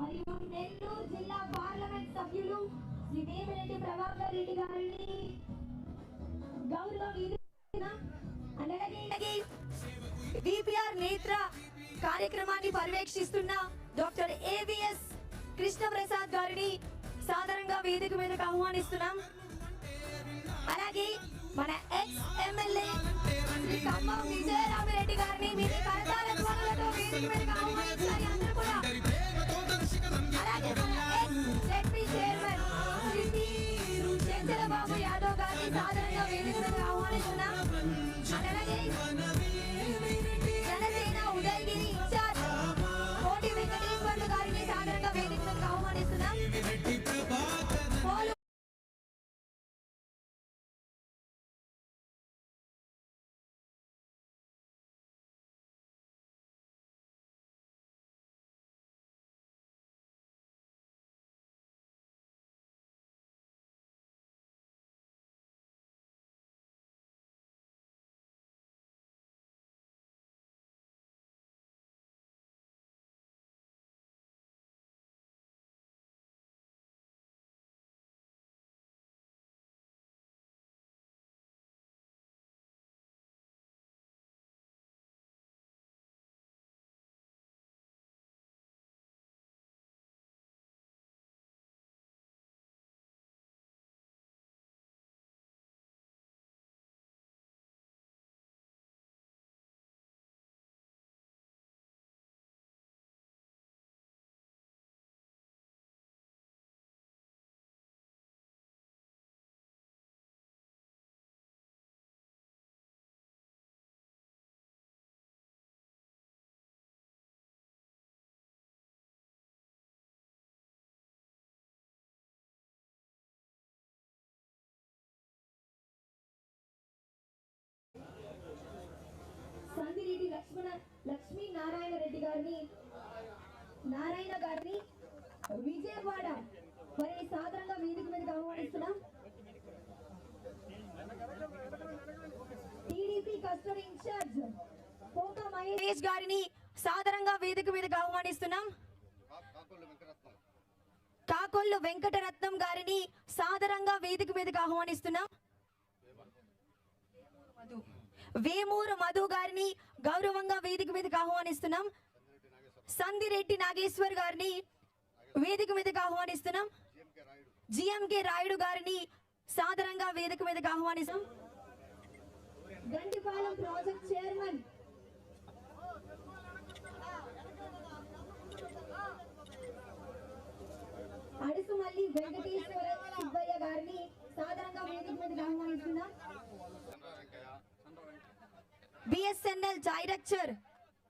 మరియు నెల్లూరు జిల్లా పార్లమెంట్ సభ్యులు శ్రీ వేమిరెడ్డి ప్రభాకర్ రెడ్డి గారిని గౌరవ అలాగే డిపిఆర్ నేత్ర కార్యక్రమాన్ని పర్యవేక్షిస్తున్న డాక్టర్ ఏవిఎస్ కృష్ణప్రసాద్ గారిని సాధారణంగా వేదిక మీదకు ఆహ్వానిస్తున్నాం. అలాగే మన ఎక్స్ ఎమ్మెల్యే శ్రీ ఖమ్మం విజయరామిరెడ్డి గారిని మీరు కరతాల ధ్వనులతో వేదిక మీదకు ఆహ్వానించాలి. లక్ష్మీ నారాయణ రెడ్డి గారిని నారాయణ గారిని విజయవాడ మరి సాధారణంగా వేదిక మీదకి ఆహ్వానిస్తున్నాం. టీడీపీ కస్టడీ ఇన్ఛార్జ్ పోక మహేష్ గారిని సాధారణంగా వేదిక మీదకి ఆహ్వానిస్తున్నాం. కాకొల్లు వెంకటరత్నం గారిని సాధారణంగా వేదిక మీదకి ఆహ్వానిస్తున్నాం. వేమూరు మధు గారిని గౌరవంగా వేదిక మీదకి ఆహ్వానిస్తున్నాం. సందిరెడ్డి నాగేశ్వర్ గారిని వేదిక మీదకి ఆహ్వానిస్తున్నాం. జిఎంకే రాయుడు గారిని సాధారణంగా వేదిక మీదకి ఆహ్వానిస్తాం గంటిపాలెం ప్రాజెక్ట్ చైర్మన్ అడుసుమల్లి వెంకటేశ్వర సుబ్బయ్య గారిని సాధారణంగా వేదిక మీదకి ఆహ్వానిస్తున్నాం బిఎస్ఎన్ఎల్ డైరెక్టర్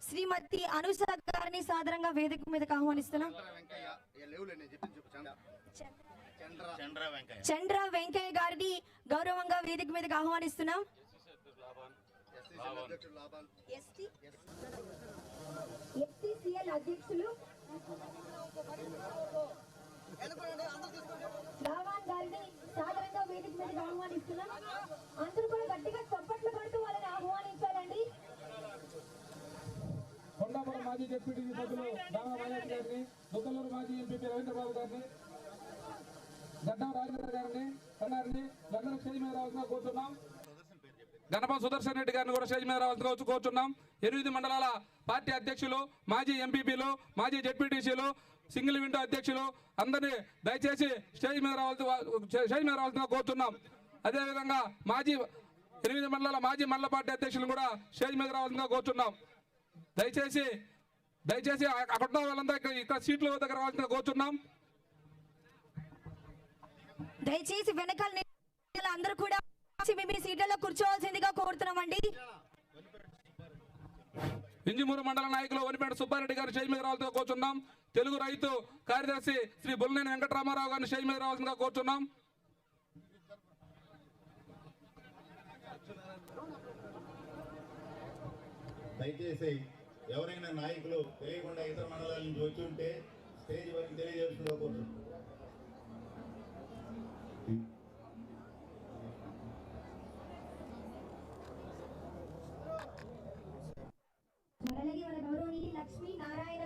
శ్రీమతి అనుష గారిని సాధారణంగా వేదిక మీదకి ఆహ్వానిస్తున్నాం. చంద్ర వెంకయ్య గారిని గౌరవంగా వేదిక మీదకి ఆహ్వానిస్తున్నాం. అధ్యక్షులు గారిని సాధారణంగా వేదిక మీదకి ఆహ్వానిస్తున్నాం. అందరూ కూడా గట్టిగా చప్పట్లు పడుతూ వాళ్ళని ఆహ్వానించాలండి కొండాపురం మాజీ డిప్యూటీ సభ్యులు దానా మహేష్ గారిని ముద్దలూరు మాజీ ఎంపీ రవీంద్రబాబు గారిని గడ్డం రాజేంద్ర గారిని కన్నారిని అందరూ స్టేజ్ మీద రావాల్సిన కోరుతున్నాం. గణప సుదర్శన్ రెడ్డి గారిని కూడా స్టేజ్ మీద రావాల్సిన వచ్చి కోరుతున్నాం ఎనిమిది మండలాల పార్టీ అధ్యక్షులు మాజీ ఎంపీపీలు మాజీ జెడ్పీటీసీలు సింగిల్ విండో అధ్యక్షులు అందరినీ దయచేసి స్టేజ్ మీద రావాల్సి స్టేజ్ మీద రావాల్సిన కోరుతున్నాం అదేవిధంగా మాజీ ఎనిమిది మండలాల మాజీ మండల పార్టీ అధ్యక్షులు కూడా స్టేజ్ మీద రావాల్సిందిగా కోరుతున్నాం దయచేసి దయచేసి అక్కడ వాళ్ళంతా ఇక్కడ ఇక్కడ సీట్ల దగ్గర రావాల్సిన కోరుతున్నాం దయచేసి వెనకాల అందరూ కూడా మీ సీట్లలో కూర్చోవాల్సిందిగా కోరుతున్నామండి. ఇంజిమూరు మండల నాయకులు వనిపేట సుబ్బారెడ్డి గారు స్టేజ్ మీద రావాల్సిందిగా కోరుతున్నాం తెలుగు రైతు కార్యదర్శి శ్రీ బుల్లనేని వెంకటరామారావు గారిని స్టేజ్ మీద రావాల్సిందిగా కోరుతున్నాం దయచేసి ఎవరైనా నాయకులు తెలియకుండా ఇతర మండలాల నుంచి వచ్చుంటే స్టేజ్ వరకు తెలియజేస్తుండో లక్ష్మీ నారాయణ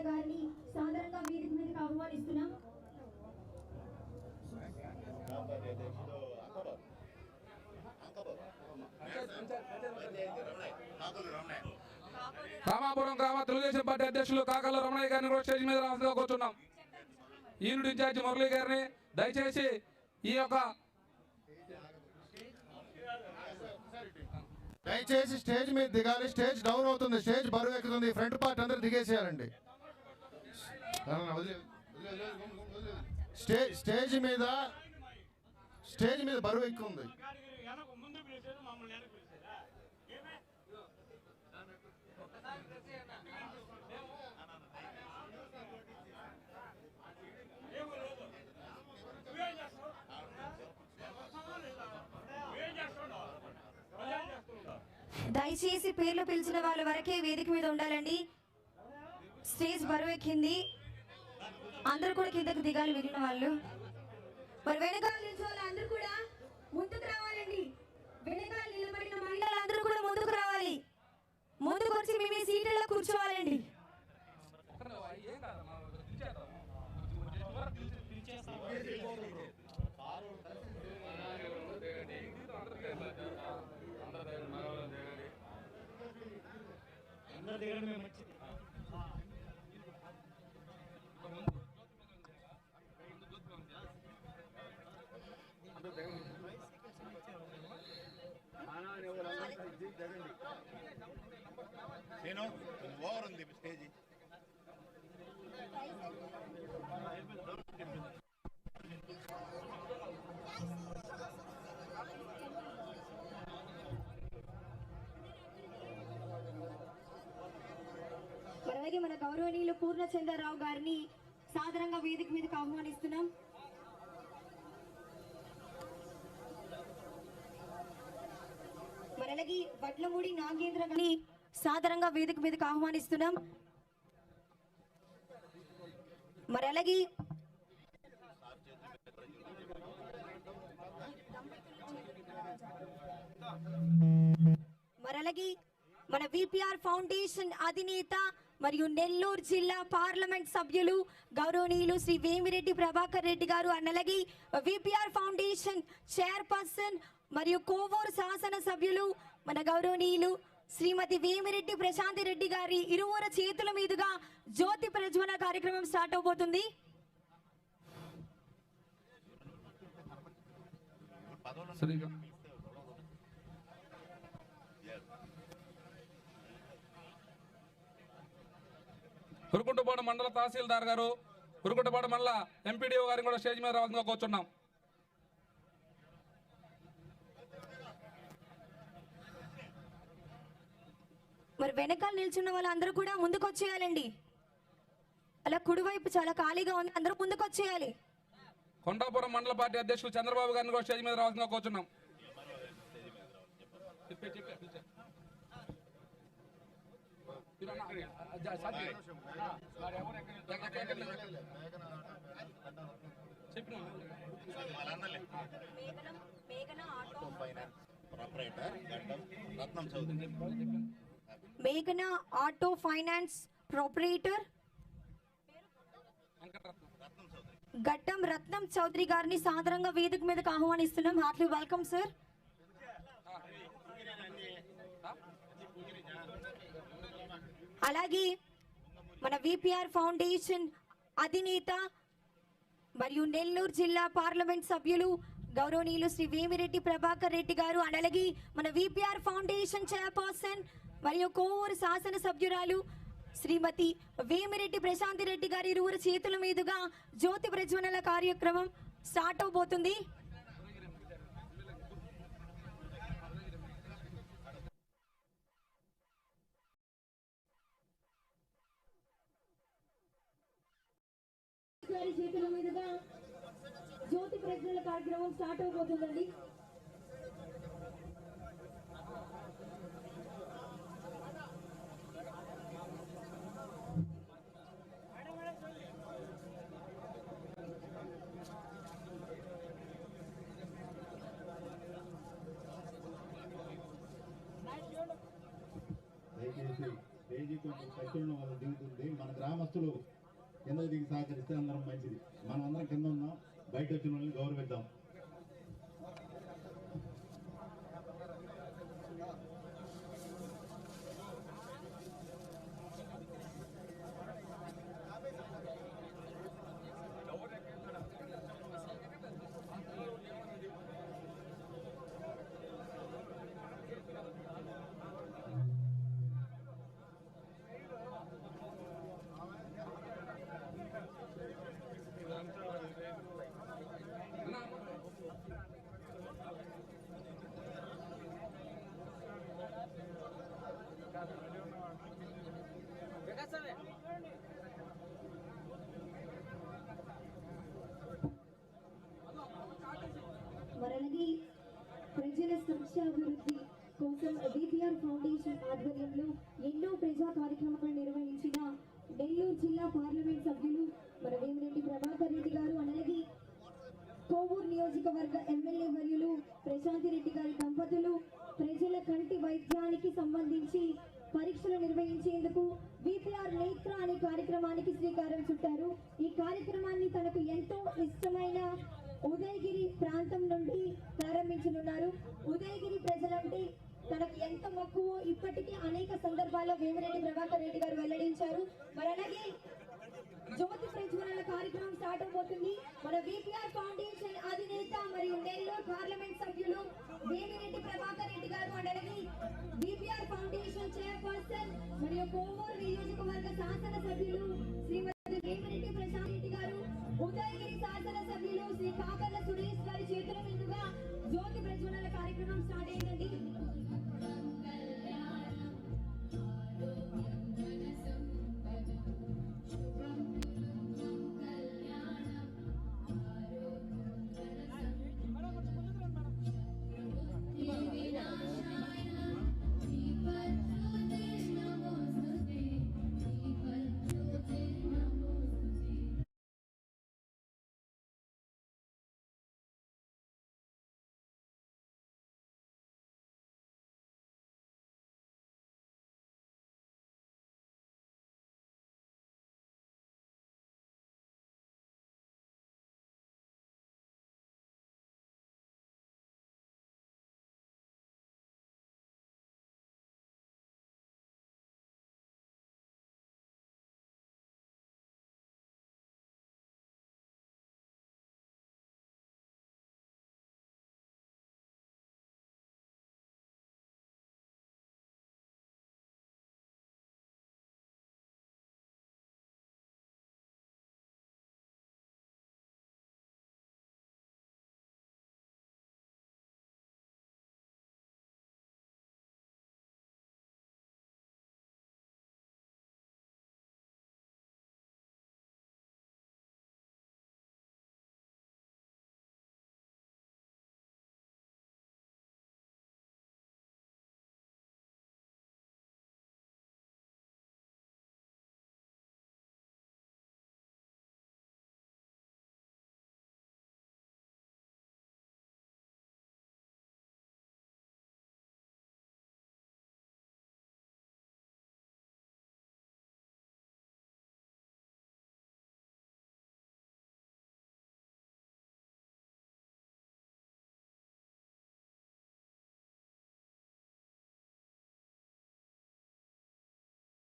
సాధారణంగా రామాపురం గ్రామ తెలుగుదేశం పార్టీ అధ్యక్షులు కాకల రమణయ్య గారిని కూడా స్టేజ్ మీద రావాల్సిందిగా కూర్చున్నాం. యూనిట్ ఇన్ఛార్జి మురళీ గారిని దయచేసి ఈ యొక్క దయచేసి స్టేజ్ మీద దిగాలి స్టేజ్ డౌన్ అవుతుంది స్టేజ్ బరువు ఎక్కుతుంది ఫ్రంట్ పార్ట్ అందరూ దిగేసేయాలండి. స్టేజ్ స్టేజ్ మీద స్టేజ్ మీద బరువు ఎక్కువ ఉంది. దయచేసి పేర్లు పిలిచిన వాళ్ళ వరకే వేదిక మీద ఉండాలండి. స్టేజ్ బరువు ఎక్కింది. అందరూ కూడా కిందకు దిగాలి మిగిలిన వాళ్ళు. మరి వెనకాల నిల్చోవాలి అందరూ కూడా. ముందుకు రావాలండి. వెనకాల నిలబడిన మహిళ ముందుకు వచ్చి మీ మీ సీట్లలో కూర్చోవాలండి. నేను ఓవర్ ఉంది స్టేజ్ మరి అలాగే మన గౌరవనీయులు పూర్ణచంద్రరావు గారిని సాధారణంగా వేదిక మీదకి ఆహ్వానిస్తున్నాం. మరి అలాగే వడ్లమూడి నాగేంద్ర గారిని సాధారణంగా వేదిక మీదకి ఆహ్వానిస్తున్నాం. మరి అలాగే మరి అలాగే మన విపిఆర్ ఫౌండేషన్ అధినేత మరియు నెల్లూరు జిల్లా పార్లమెంట్ సభ్యులు గౌరవనీయులు శ్రీ వేమిరెడ్డి ప్రభాకర్ రెడ్డి గారు అన్నలగి అలాగే విపిఆర్ ఫౌండేషన్ చైర్పర్సన్ మరియు కోవూరు శాసన సభ్యులు మన గౌరవనీయులు శ్రీమతి వేమిరెడ్డి ప్రశాంతి రెడ్డి గారి ఇరువురు చేతుల మీదుగా జ్యోతి ప్రజ్వల కార్యక్రమం స్టార్ట్ అవబోతుంది. సరిగా. ఉరుకుంటపాడు మండల తహసీల్దార్ గారు. ఉరుకుంటపాడు మండల ఎంపీడీఓ గారిని కూడా స్టేజ్ మీద రావాల్సిందిగా కూర్చున్నాం. మరి వెనకాల నిల్చున్న వాళ్ళందరూ కూడా ముందుకు వచ్చేయాలండి అలా కుడివైపు చాలా ఖాళీగా ఉంది అందరూ ముందుకు వచ్చేయాలి కొండాపురం మండల పార్టీ అధ్యక్షులు చంద్రబాబు గారిని కూడా స్టేజ్ మీద రావాల్సిందిగా కూర్చున్నాం. మేఘన ఆటో ఫైనాన్స్ ప్రొపరేటర్ ఘట్టం రత్నం చౌదరి గారిని సాధారణంగా వేదిక మీదకి ఆహ్వానిస్తున్నాం. హార్ట్లీ వెల్కమ్ సార్ అలాగే మన విపిఆర్ ఫౌండేషన్ అధినేత మరియు నెల్లూరు జిల్లా పార్లమెంట్ సభ్యులు గౌరవనీయులు శ్రీ వేమిరెడ్డి ప్రభాకర్ రెడ్డి గారు అలాగే మన విపిఆర్ ఫౌండేషన్ చైర్పర్సన్ మరియు కోవూరు శాసన సభ్యురాలు శ్రీమతి వేమిరెడ్డి ప్రశాంతి రెడ్డి గారి ఇరువురు చేతుల మీదుగా జ్యోతి ప్రజ్వలన కార్యక్రమం స్టార్ట్ అవబోతుంది. గారి చేతుల మీదుగా జ్యోతి ప్రజ్ఞల కార్యక్రమం స్టార్ట్ అవబోతుందండి. దయచేసి పేజీ కొంచెం కట్టున్న వాళ్ళు దిగుతుంది. మన గ్రామస్తులు కింద దిగి సహకరిస్తే అందరం మంచిది. మనం అందరం కింద ఉన్నాం బయట వచ్చిన వాళ్ళని గౌరవిద్దాం. దేశాభివృద్ధి కోసం విపిఆర్ ఫౌండేషన్ ఆధ్వర్యంలో ఎన్నో ప్రజా కార్యక్రమాలు నిర్వహించిన నెల్లూరు జిల్లా పార్లమెంట్ సభ్యులు మన వేమిరెడ్డి ప్రభాకర్ రెడ్డి గారు అలాగే కోవూరు నియోజకవర్గ ఎమ్మెల్యే వర్యులు ప్రశాంతి రెడ్డి గారి దంపతులు ప్రజల కంటి వైద్యానికి సంబంధించి పరీక్షలు నిర్వహించేందుకు విపిఆర్ నేత్ర అనే కార్యక్రమానికి శ్రీకారం చుట్టారు. ఈ కార్యక్రమాన్ని తనకు ఎంతో ఇష్టమైన ఉదయగిరి ప్రాంతం నుండి ప్రారంభించనున్నారు. ఉదయగిరి ప్రజలంటే తనకు ఎంత మక్కువ ఇప్పటికీ అనేక సందర్భాల్లో వేమిరెడ్డి ప్రభాకర్ రెడ్డి గారు వెల్లడించారు. మరి అలాగే జ్యోతి ప్రజ్వలన కార్యక్రమం స్టార్ట్ అవబోతుంది మన విపిఆర్ ఫౌండేషన్ అధినేత మరియు నెల్లూరు పార్లమెంట్ సభ్యులు వేమిరెడ్డి ప్రభాకర్ రెడ్డి గారు అలాగే విపిఆర్ ఫౌండేషన్ చైర్పర్సన్ మరియు కోవూరు నియోజకవర్గ శాసన సభ్యులు